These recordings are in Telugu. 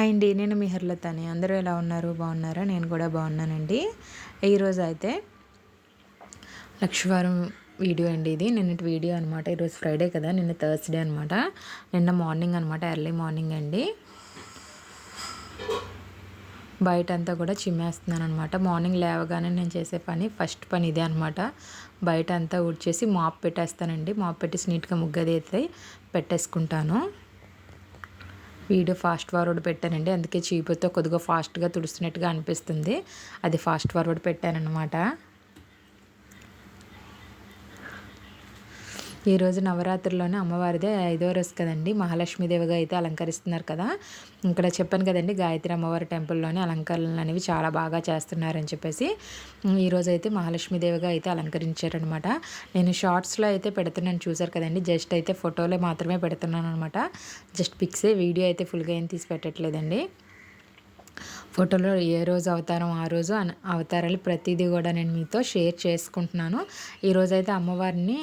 హాయ్ అండి నేను మీ హర్లతని. అందరూ ఎలా ఉన్నారు? బాగున్నారా? నేను కూడా బాగున్నానండి. ఈరోజు అయితే లక్షవారం వీడియో అండి ఇది. నిన్నటి వీడియో అనమాట ఈరోజు ఫ్రైడే కదా నిన్న థర్స్డే అనమాట నిన్న మార్నింగ్ అనమాట ఎర్లీ మార్నింగ్ అండి. బయట అంతా కూడా చిమ్మేస్తున్నాను అనమాట మార్నింగ్ లేవగానే నేను చేసే పని ఫస్ట్ పని ఇదే అనమాట బయట అంతా ఊడ్చేసి మాప్ పెట్టేస్తానండి. మాప్ పెట్టేసి నీట్గా ముగ్గది అయితే పెట్టేసుకుంటాను. వీడియో ఫాస్ట్ ఫార్వర్డ్ పెట్టానండి. అందుకే చీపుతో కొద్దిగా ఫాస్ట్గా తుడుస్తున్నట్టుగా అనిపిస్తుంది. అది ఫాస్ట్ ఫార్వర్డ్ పెట్టానమాట ఈరోజు నవరాత్రిలోనే అమ్మవారిదే ఐదో రోజు కదండి. మహాలక్ష్మీదేవిగా అయితే అలంకరిస్తున్నారు కదా. ఇక్కడ చెప్పాను కదండి గాయత్రి అమ్మవారి టెంపుల్లోనే అలంకరణలు అనేవి చాలా బాగా చేస్తున్నారని చెప్పేసి. ఈరోజు అయితే మహాలక్ష్మీదేవిగా అయితే అలంకరించారనమాట. నేను షార్ట్స్లో అయితే పెడుతున్నాను చూసారు కదండి. జస్ట్ అయితే ఫోటోలే మాత్రమే పెడుతున్నాను అనమాట. జస్ట్ పిక్సే వీడియో అయితే ఫుల్గా ఏం తీసి పెట్టట్లేదండి. ఫోటోలో ఏ రోజు అవతారం ఆ రోజు అవతారాలు ప్రతిదీ కూడా నేను మీతో షేర్ చేసుకుంటున్నాను. ఈరోజైతే అమ్మవారిని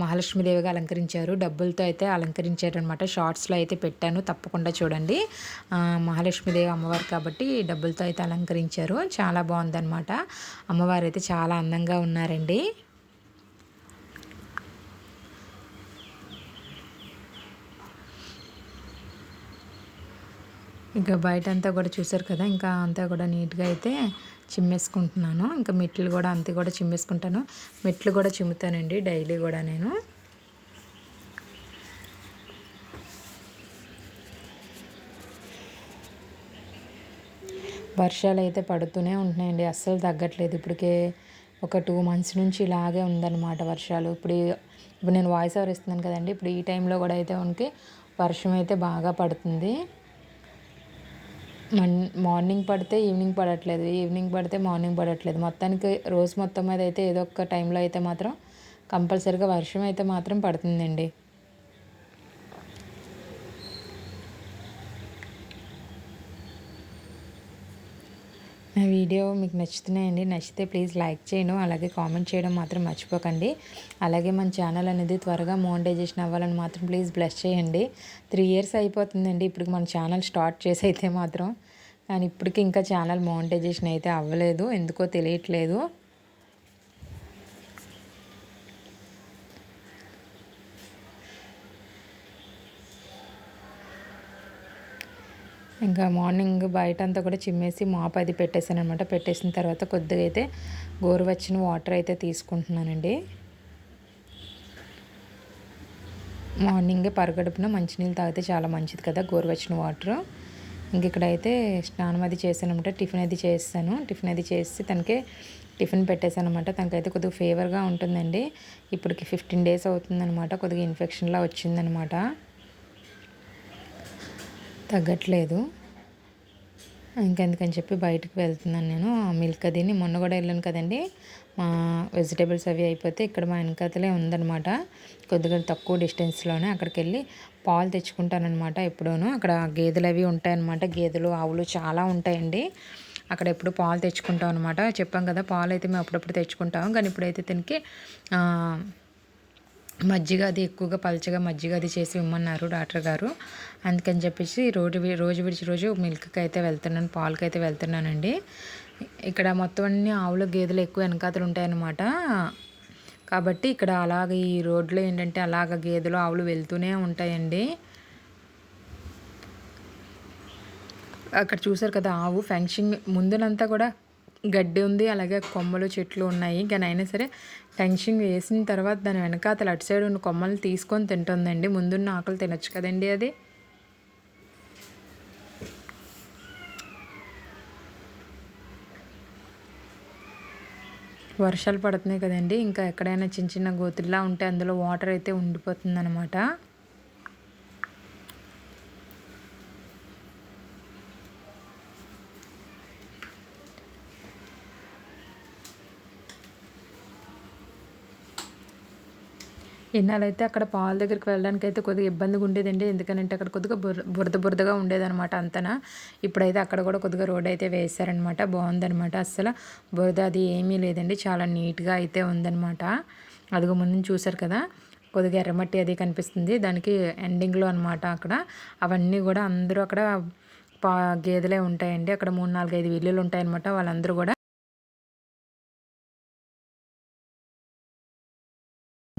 మహాలక్ష్మీదేవిగా అలంకరించారు. డబ్బులతో అయితే అలంకరించారనమాట షార్ట్స్లో అయితే పెట్టాను. తప్పకుండా చూడండి. మహాలక్ష్మీదేవి అమ్మవారు కాబట్టి డబ్బులతో అయితే అలంకరించారు. చాలా బాగుందన్నమాట. అమ్మవారు అయితే చాలా అందంగా ఉన్నారండి. ఇంకా బయట అంతా కూడా చూసారు కదా. ఇంకా అంతా కూడా నీట్గా అయితే చిమ్మేసుకుంటున్నాను. ఇంకా మెట్లు కూడా అంతే కూడా చిమ్మేసుకుంటాను. మెట్లు కూడా చిమ్ముతానండి డైలీ కూడా నేను. వర్షాలు అయితే పడుతూనే ఉంటున్నాయండి. అస్సలు తగ్గట్లేదు. ఇప్పటికే ఒక టూ మంత్స్ నుంచి ఇలాగే ఉందన్నమాట వర్షాలు. ఇప్పుడు ఇప్పుడు నేను వాయిస్ ఓవర్ ఇస్తున్నాను కదండి. ఇప్పుడు ఈ టైంలో కూడా అయితే ఉనికి వర్షం అయితే బాగా పడుతుంది. మార్నింగ్ పడితే ఈవినింగ్ పడట్లేదు ఈవినింగ్ పడితే మార్నింగ్ పడట్లేదు. మొత్తానికి రోజు మొత్తం మీద అయితే ఏదో ఒక టైంలో అయితే మాత్రం కంపల్సరీగా వర్షం అయితే మాత్రం పడుతుందండి. నా వీడియో మీకు నచ్చుతున్నాయండి. నచ్చితే ప్లీజ్ లైక్ చేయను అలాగే కామెంట్ చేయడం మాత్రం మర్చిపోకండి. అలాగే మన ఛానల్ అనేది త్వరగా మోనిటైజేషన్ అవ్వాలని మాత్రం ప్లీజ్ బ్లెస్ చేయండి. త్రీ ఇయర్స్ అయిపోతుందండి ఇప్పుడు మన ఛానల్ స్టార్ట్ చేసి అయితే మాత్రం. కానీ ఇప్పటికి ఇంకా ఛానల్ మోనిటైజేషన్ అయితే అవ్వలేదు ఎందుకో తెలియట్లేదు. ఇంకా మార్నింగ్ బయట అంతా కూడా చిమ్మేసి మాప్ అది పెట్టేశాను అనమాట పెట్టేసిన తర్వాత కొద్దిగా అయితే గోరువచ్చిన వాటర్ అయితే తీసుకుంటున్నానండి. మార్నింగే పరగడుపున మంచినీళ్ళు తాగితే చాలా మంచిది కదా గోరువచ్చిన వాటర్. ఇంక ఇక్కడైతే స్నానం అది చేశానమాట టిఫిన్ అది చేస్తాను. టిఫిన్ అది చేసి తనకే టిఫిన్ పెట్టేశాను అనమాట తనకైతే కొద్దిగా ఫేవర్గా ఉంటుందండి. ఇప్పటికి ఫిఫ్టీన్ డేస్ అవుతుందనమాట. కొద్దిగా ఇన్ఫెక్షన్లా వచ్చిందనమాట. తగ్గట్లేదు. ఇంకెందుకని చెప్పి బయటకు వెళ్తున్నాను నేను. మిల్క్ అదిని మొన్న కూడా వెళ్ళాను కదండి. మా వెజిటేబుల్స్ అవి అయిపోతే ఇక్కడ మా వెనకతలే ఉందనమాట కొద్దిగా తక్కువ డిస్టెన్స్లోనే అక్కడికి వెళ్ళి పాలు తెచ్చుకుంటానమాట ఎప్పుడూను. అక్కడ గేదెలు అవి ఉంటాయన్నమాట. గేదెలు ఆవులు చాలా ఉంటాయండి. అక్కడ ఎప్పుడు పాలు తెచ్చుకుంటాం అనమాట చెప్పాం కదా పాలు అయితే మేము అప్పుడప్పుడు తెచ్చుకుంటాం. కానీ ఇప్పుడైతే దీనికి మజ్జిగ అది ఎక్కువగా పలచగా మజ్జిగ అది చేసి ఇమ్మన్నారు డాక్టర్ గారు. అందుకని చెప్పేసి రోజు రోజు విడిచి రోజు మిల్క్కి అయితే వెళ్తున్నాను పాలకి అయితే వెళ్తున్నానండి. ఇక్కడ మొత్తం అన్ని ఆవులు గేదెలు ఎక్కువ వెనకాతలు ఉంటాయన్నమాట. కాబట్టి ఇక్కడ అలాగ ఈ రోడ్లో ఏంటంటే అలాగ గేదెలు ఆవులు వెళ్తూనే ఉంటాయండి. అక్కడ చూసారు కదా ఆవు ఫెన్షింగ్ ముందునంతా కూడా గడ్డి ఉంది అలాగే కొమ్మలు చెట్లు ఉన్నాయి. కానీ అయినా సరే ఫెన్షింగ్ వేసిన తర్వాత దాని వెనకాతలు అటు సైడ్ ఉన్న కొమ్మలు తీసుకొని తింటుందండి. ముందున్న ఆకులు తినొచ్చు కదండి అది. వర్షాలు పడుతున్నాయి కదండి. ఇంకా ఎక్కడైనా చిన్న చిన్న గోతుల్లా ఉంటే అందులో వాటర్ అయితే ఉండిపోతుంది అనమాట ఇన్నాళ్ళైతే అక్కడ పాల దగ్గరికి వెళ్ళడానికి అయితే కొద్దిగా ఇబ్బందిగా ఉండేదండి. ఎందుకంటే అక్కడ కొద్దిగా బురద బురదగా ఉండేదనమాట అంతనా. ఇప్పుడైతే అక్కడ కూడా కొద్దిగా రోడ్ అయితే వేశారనమాట బాగుందనమాట అసలు బురద అది ఏమీ లేదండి. చాలా నీట్గా అయితే ఉందనమాట అదిగో ముందు చూసారు కదా కొద్దిగా ఎర్రమట్టి అది కనిపిస్తుంది. దానికి ఎండింగ్లో అనమాట అక్కడ. అవన్నీ కూడా అందరూ అక్కడ పా గేదెలే ఉంటాయండి. అక్కడ మూడు నాలుగు ఐదు ఇల్లులు ఉంటాయన్నమాట వాళ్ళందరూ కూడా.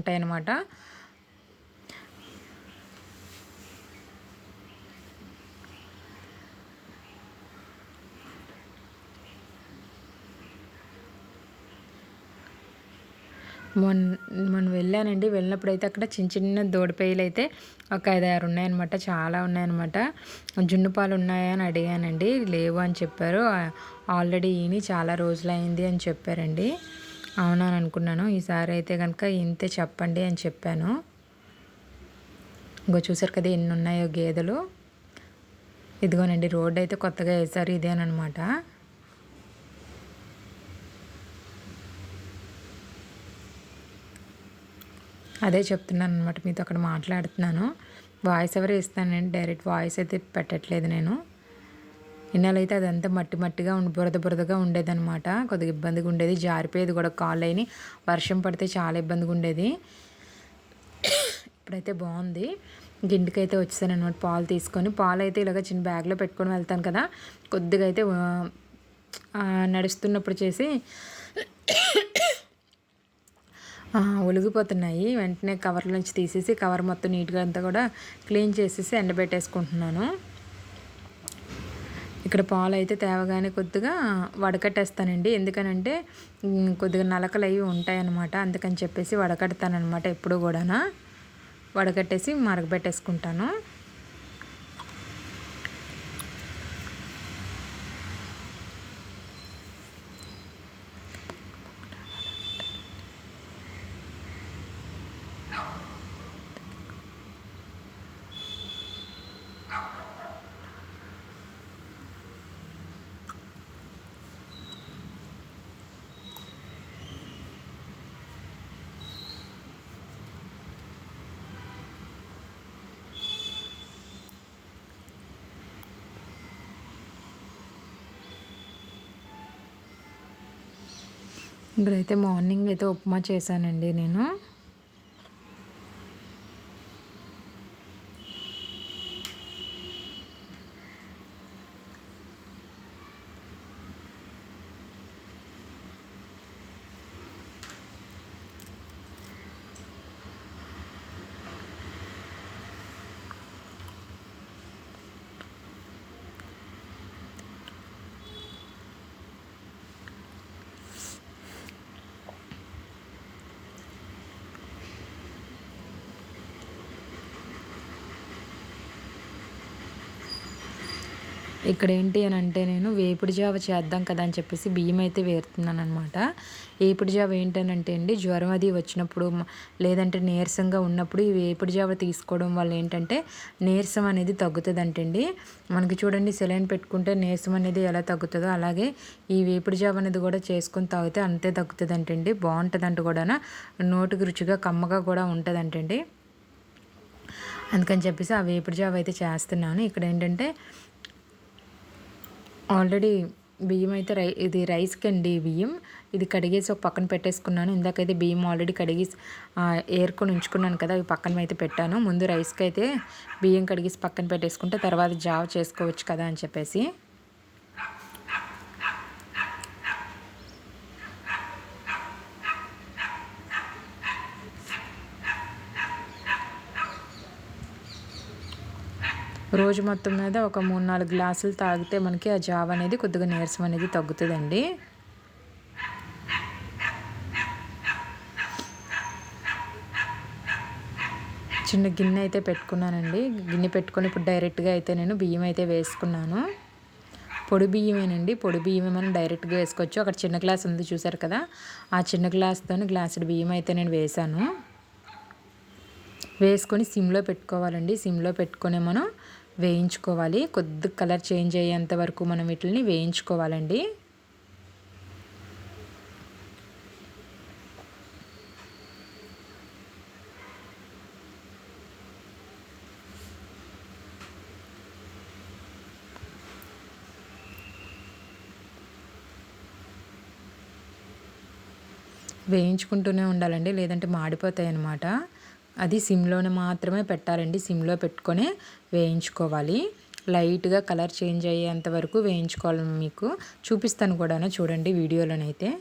ఉంటాయన్నమాట. మొన్ మొన్న వెళ్ళానండి. వెళ్ళినప్పుడు అయితే అక్కడ చిన్న చిన్న దూడపేయలు అయితే ఒక ఐదు ఆరు ఉన్నాయన్నమాట. చాలా ఉన్నాయన్నమాట. జున్ను పాలు ఉన్నాయా అని అడిగానండి. లేవు అని చెప్పారు. ఆల్రెడీ ఈని చాలా రోజులైంది అని చెప్పారండి. అవునా అని అనుకున్నాను ఈసారి అయితే కనుక ఇంతే చెప్పండి అని చెప్పాను. ఇంకో చూసారు కదా ఎన్ని ఉన్నాయో గేదెలు. ఇదిగోనండి రోడ్డు అయితే కొత్తగా వేసారు ఇదేనమాట అదే చెప్తున్నాను అనమాట మీతో అక్కడ మాట్లాడుతున్నాను. వాయిస్ ఎవరు ఇస్తానండి? డైరెక్ట్ వాయిస్ అయితే పెట్టట్లేదు నేను. ఇన్నాళ్ళైతే అదంతా మట్టి మట్టిగా ఉండి బురద బురదగా ఉండేదన్నమాట. కొద్దిగా ఇబ్బందిగా ఉండేది. జారిపోయేది కూడా కాళ్ళు అయిన వర్షం పడితే చాలా ఇబ్బందిగా ఉండేది. ఇప్పుడైతే బాగుంది. గిండికైతే వచ్చేసాను అనమాట పాలు తీసుకొని. పాలు అయితే ఇలాగ చిన్న బ్యాగ్లో పెట్టుకొని వెళ్తాను కదా. కొద్దిగా అయితే నడుస్తున్నప్పుడు చేసి ఒలిగిపోతున్నాయి. వెంటనే కవర్లోంచి తీసేసి కవర్ మొత్తం నీట్గా అంతా కూడా క్లీన్ చేసేసి ఎండబెట్టేసుకుంటున్నాను. ఇక్కడ పాలు అయితే తేవగానే కొద్దిగా వడకట్టేస్తానండి. ఎందుకనంటే కొద్దిగా నలకలు అవి ఉంటాయన్నమాట. అందుకని చెప్పేసి వడకడతానమాట ఎప్పుడు కూడా వడకట్టేసి మరగబెట్టేసుకుంటాను. ఇక్కడైతే మార్నింగ్ అయితే ఉప్మా చేశానండి నేను. ఇక్కడ ఏంటి అని అంటే నేను వేపుడు జావ చేద్దాం కదా అని చెప్పేసి బియ్యం అయితే వేరుతున్నాను అనమాట వేపుడు జావ ఏంటనంటే అండి జ్వరం అది వచ్చినప్పుడు లేదంటే నీరసంగా ఉన్నప్పుడు ఈ వేపుడు జావ తీసుకోవడం వల్ల ఏంటంటే నీరసం అనేది తగ్గుతుంది అంటండి మనకి చూడండి సెలైన్ పెట్టుకుంటే నీరసం అనేది ఎలా తగ్గుతుందో అలాగే ఈ వేపుడు జావ అనేది కూడా చేసుకుని తాగితే అంతే తగ్గుతుంది అంటండి కూడా నోటికి రుచిగా కమ్మగా కూడా ఉంటుందంటండి అందుకని చెప్పేసి ఆ వేపుడు జావ అయితే చేస్తున్నాను. ఇక్కడ ఏంటంటే ఆల్రెడీ బియ్యం అయితే రై ఇది రైస్కి అండి బియ్యం. ఇది కడిగేసి ఒక పక్కన పెట్టేసుకున్నాను. ఇందాకైతే బియ్యం ఆల్రెడీ కడిగేసి ఏరుకొని ఉంచుకున్నాను కదా అవి పక్కన అయితే పెట్టాను. ముందు రైస్కి అయితే బియ్యం కడిగేసి పక్కన పెట్టేసుకుంటే తర్వాత జావ చేసుకోవచ్చు కదా అని చెప్పేసి. రోజు మొత్తం మీద ఒక మూడు నాలుగు గ్లాసులు తాగితే మనకి ఆ జావ అనేది కొద్దిగా నీరసం అనేది తగ్గుతుందండి. చిన్న గిన్నె అయితే పెట్టుకున్నానండి. గిన్నె పెట్టుకొని ఇప్పుడు డైరెక్ట్గా అయితే నేను బియ్యం అయితే వేసుకున్నాను. పొడి బియ్యమేనండి. పొడి బియ్యమే మనం డైరెక్ట్గా వేసుకోవచ్చు. అక్కడ చిన్న గ్లాస్ ఉంది చూసారు కదా? ఆ చిన్న గ్లాస్తో గ్లాసుడు బియ్యం అయితే నేను వేసాను వేసుకొని సిమ్లో పెట్టుకోవాలండి. సిమ్లో పెట్టుకొని మనం వేయించుకోవాలి. కొద్ది కలర్ చేంజ్ అయ్యేంత వరకు మనం వీటిని వేయించుకోవాలండి. వేయించుకుంటూనే ఉండాలండి. లేదంటే మాడిపోతాయి అన్నమాట అది సిమ్లోనే మాత్రమే పెట్టాలండి. సిమ్లో పెట్టుకొని వేయించుకోవాలి. లైట్గా కలర్ చేంజ్ అయ్యేంత వరకు వేయించుకోవాలి మీకు. చూపిస్తాను కూడా చూడండి వీడియోలోనైతే.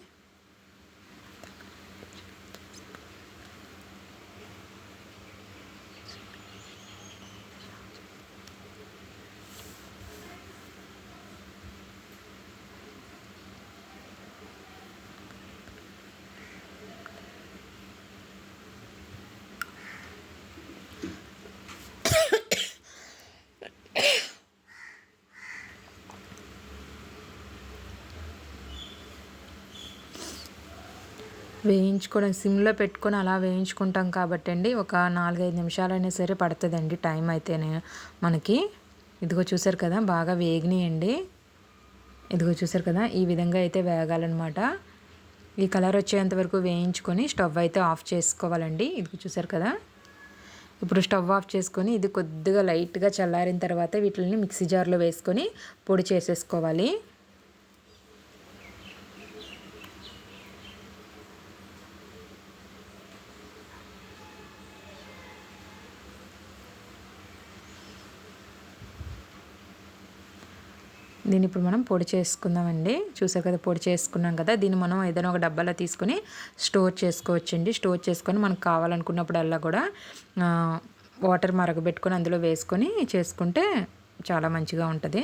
వేయించుకోవడం సిమ్లో పెట్టుకొని అలా వేయించుకుంటాం కాబట్టి అండి ఒక నాలుగైదు నిమిషాలైనా సరే పడుతుందండి టైం అయితేనే మనకి. ఇదిగో చూసారు కదా బాగా వేగినాయండి. ఇదిగో చూసారు కదా ఈ విధంగా అయితే వేగాలన్నమాట. ఈ కలర్ వచ్చేంత వరకు వేయించుకొని స్టవ్ అయితే ఆఫ్ చేసుకోవాలండి. ఇదిగో చూసారు కదా ఇప్పుడు స్టవ్ ఆఫ్ చేసుకొని ఇది కొద్దిగా లైట్గా చల్లారిన తర్వాత వీటిని మిక్సీ జార్లో వేసుకొని పొడి చేసేసుకోవాలి. దీన్ని ఇప్పుడు మనం పొడి చేసుకుందామండి. చూసారు కదా పొడి చేసుకున్నాం కదా. దీన్ని మనం ఏదైనా ఒక డబ్బాలో తీసుకొని స్టోర్ చేసుకోవచ్చండి. స్టోర్ చేసుకొని మనకు కావాలనుకున్నప్పుడల్లా కూడా వాటర్ మరగబెట్టుకొని అందులో వేసుకొని చేసుకుంటే చాలా మంచిగా ఉంటుంది.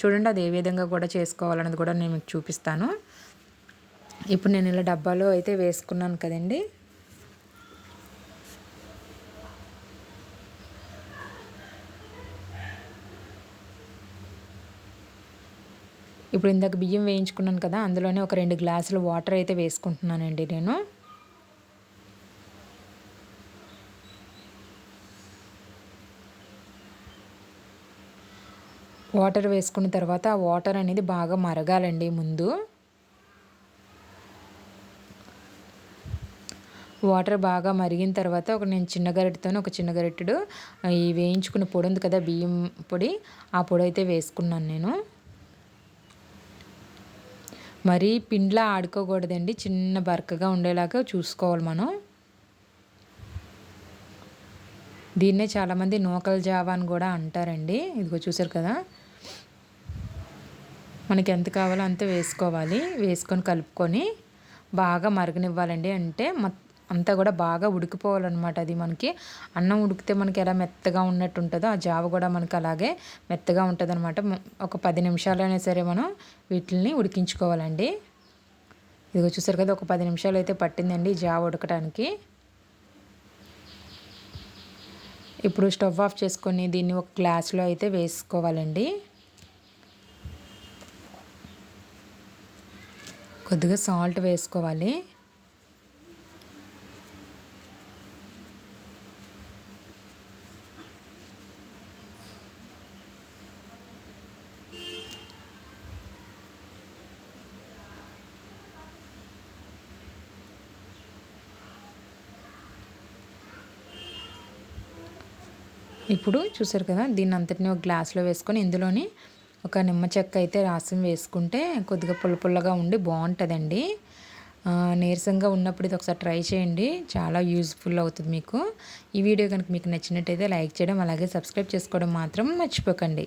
చూడండి అది ఏ విధంగా కూడా చేసుకోవాలన్నది కూడా నేను మీకు చూపిస్తాను. ఇప్పుడు నేను ఇలా డబ్బాలో అయితే వేసుకున్నాను కదండి. ఇప్పుడు ఇందాక బియ్యం వేయించుకున్నాను కదా అందులోనే ఒక రెండు గ్లాసులు వాటర్ అయితే వేసుకుంటున్నానండి నేను. వాటర్ వేసుకున్న తర్వాత ఆ వాటర్ అనేది బాగా మరగాలండి ముందు. వాటర్ బాగా మరిగిన తర్వాత ఒక నేను చిన్న గరిటెతో ఒక చిన్న గరిటెడు ఈ వేయించుకున్న పొడి ఉంది కదా బియ్యం పొడి ఆ పొడి అయితే వేసుకున్నాను నేను. మరీ పిండ్లా ఆడుకోకూడదండి. చిన్న బరకగా ఉండేలాగా చూసుకోవాలి మనం. దీన్నే చాలామంది నూకల జావా అని కూడా అంటారండి. ఇదిగో చూసారు కదా. మనకి ఎంత కావాలో అంత వేసుకోవాలి. వేసుకొని కలుపుకొని బాగా మరగనివ్వాలండి. అంటే అంతా కూడా బాగా ఉడికిపోవాలన్నమాట అది మనకి. అన్నం ఉడికితే మనకి ఎలా మెత్తగా ఉన్నట్టు ఉంటుందో ఆ జావ కూడా మనకి అలాగే మెత్తగా ఉంటుంది అనమాట ఒక పది నిమిషాలైనా సరే మనం వీటిని ఉడికించుకోవాలండి. ఇదిగో చూసారు కదా ఒక పది నిమిషాలు అయితే పట్టిందండి జావ ఉడకటానికి. ఇప్పుడు స్టవ్ ఆఫ్ చేసుకొని దీన్ని ఒక గ్లాస్లో అయితే వేసుకోవాలండి. కొద్దిగా సాల్ట్ వేసుకోవాలి. ఇప్పుడు చూసారు కదా దీన్ని అంతటిని ఒక గ్లాస్లో వేసుకొని ఇందులోని ఒక నిమ్మ చెక్క అయితే రాసం వేసుకుంటే కొద్దిగా పుల్ల పుల్లగా ఉండి బాగుంటుందండి. నీరసంగా ఉన్నప్పుడు ఇది ఒకసారి ట్రై చేయండి చాలా యూజ్ఫుల్ అవుతుంది మీకు. ఈ వీడియో కనుక మీకు నచ్చినట్టయితే లైక్ చేయడం అలాగే సబ్స్క్రైబ్ చేసుకోవడం మాత్రం మర్చిపోకండి.